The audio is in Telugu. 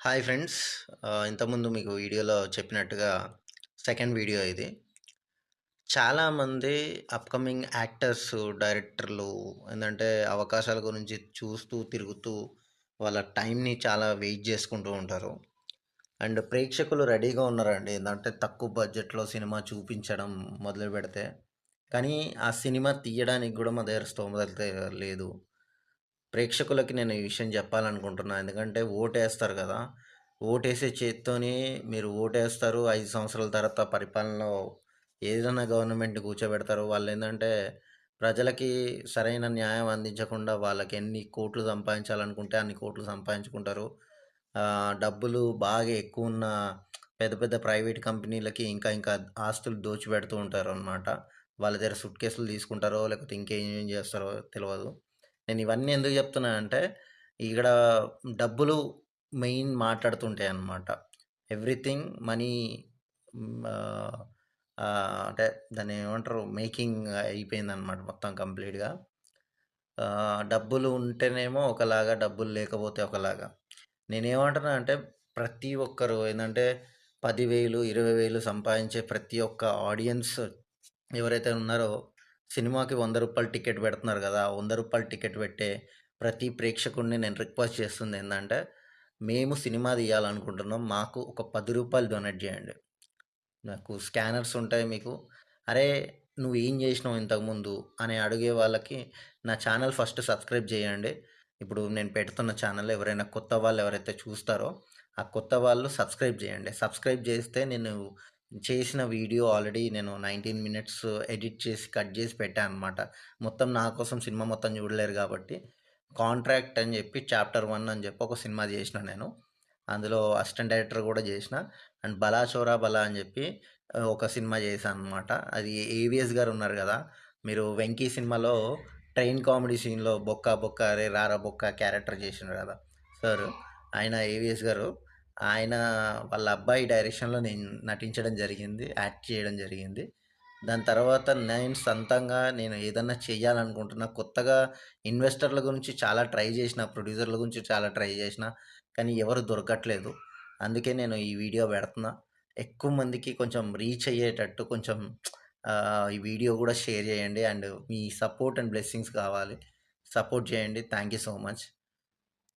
Hi friends. ఇంతకుముందు మీకు వీడియోలో చెప్పినట్టుగా సెకండ్ వీడియో ఇది. చాలామంది అప్‌కమింగ్ యాక్టర్స్, డైరెక్టర్లు ఏంటంటే అవకాశాల గురించి చూస్తూ, తిరుగుతూ వాళ్ళ టైంని చాలా వెయిట్ చేసుకుంటూ ఉంటారు. అండ్ ప్రేక్షకులు రెడీగా ఉన్నారండి. ఏంటంటే తక్కువ బడ్జెట్‌లో సినిమా చూపించడం మొదలుపెడితే. కానీ ఆ సినిమా తీయడానికి కూడా మా దగ్గర స్తోమత లేదు. ప్రేక్షకులకి నేను ఈ విషయం చెప్పాలనుకుంటున్నాను ఎందుకంటే ఓటేస్తారు కదా ఓటేసే చేత్తోని మీరు ఓటేస్తారు. ఐదు సంవత్సరాల తర్వాత పరిపాలనలో ఏదైనా గవర్నమెంట్ కూర్చోబెడతారు. ఏంటంటే ప్రజలకి సరైన న్యాయం అందించకుండా వాళ్ళకి ఎన్ని కోట్లు సంపాదించాలనుకుంటే అన్ని కోట్లు సంపాదించుకుంటారు. డబ్బులు బాగా ఎక్కువ ఉన్న పెద్ద పెద్ద ప్రైవేట్ కంపెనీలకి ఇంకా ఇంకా ఆస్తులు దోచిపెడుతూ ఉంటారు అనమాట వాళ్ళ దగ్గర సూట్‌కేసులు తీసుకుంటారో లేకపోతే ఇంకేం చేస్తారో తెలియదు నేను ఇవన్నీ ఎందుకు చెప్తున్నానంటే ఇక్కడ డబ్బులు మెయిన్ మాట్లాడుతుంటాయి అన్నమాట ఎవ్రీథింగ్ మనీ అంటే దాన్ని ఏమంటారు మేకింగ్ అయిపోయిందనమాట మొత్తం కంప్లీట్‌గా. డబ్బులు ఉంటేనేమో ఒకలాగా, డబ్బులు లేకపోతే ఒకలాగా. నేనేమంటున్నా అంటే ప్రతి ఒక్కరు ఏంటంటే పదివేలు ఇరవై వేలు సంపాదించే ప్రతి ఒక్క ఆడియన్స్ ఎవరైతే ఉన్నారో సినిమాకి వంద రూపాయలు టికెట్ పెడుతున్నారు కదా వంద రూపాయలు టికెట్ పెట్టే ప్రతి ప్రేక్షకుడిని నేను రిక్వెస్ట్ చేస్తుంది ఏంటంటే మేము సినిమా తీయాలనుకుంటున్నాం. మాకు ఒక పది రూపాయలు డొనేట్ చేయండి నాకు స్కానర్స్ ఉంటాయి మీకు. అరే! నువ్వు ఏం చేసినావు ఇంతకుముందు అని అడిగే వాళ్ళకి నా ఛానల్ ఫస్ట్ సబ్స్క్రైబ్ చేయండి. ఇప్పుడు నేను పెడుతున్న ఛానల్ ఎవరైనా కొత్త వాళ్ళు ఎవరైతే చూస్తారో ఆ కొత్త వాళ్ళు సబ్స్క్రైబ్ చేయండి. సబ్స్క్రైబ్ చేస్తే నేను చేసిన వీడియో ఆల్రెడీ నేను 19 మినిట్స్ ఎడిట్ చేసి, కట్ చేసి పెట్టాను అనమాట. మొత్తం నా కోసం సినిమా మొత్తం చూడలేరు కాబట్టి కాంట్రాక్ట్ అని చెప్పి చాప్టర్ వన్ అని చెప్పి ఒక సినిమా చేసినా నేను. అందులో అసిస్టెంట్ డైరెక్టర్ కూడా చేసిన. అండ్ 'బలా చోరా బలా' అని చెప్పి ఒక సినిమా చేశాననమాట. అది ఏవిఎస్ గారు ఉన్నారు కదా మీరు 'వెంకీ' సినిమాలో ట్రైన్ కామెడీ సీన్‌లో 'బొక్క బొక్క రే రారా బొక్క' క్యారెక్టర్ చేసిండ్రు కదా సారు. ఆయన ఏవిఎస్ గారు. ఆయన వాళ్ళ అబ్బాయి డైరెక్షన్‌లో నేను నటించడం జరిగింది. యాక్ట్ చేయడం జరిగింది. దాని తర్వాత నేను సొంతంగా నేను ఏదన్నా చేయాలనుకుంటున్నా. కొత్తగా ఇన్వెస్టర్ల గురించి చాలా ట్రై చేసిన. ప్రొడ్యూసర్ల గురించి చాలా ట్రై చేసిన. కానీ ఎవరు దొరకట్లేదు. అందుకే నేను ఈ వీడియో పెడుతున్నా. ఎక్కువ మందికి కొంచెం రీచ్ అయ్యేటట్టు కొంచెం ఈ వీడియో కూడా షేర్ చేయండి. అండ్ మీ సపోర్ట్ అండ్ బ్లెస్సింగ్స్ కావాలి. సపోర్ట్ చేయండి. Thank you so much.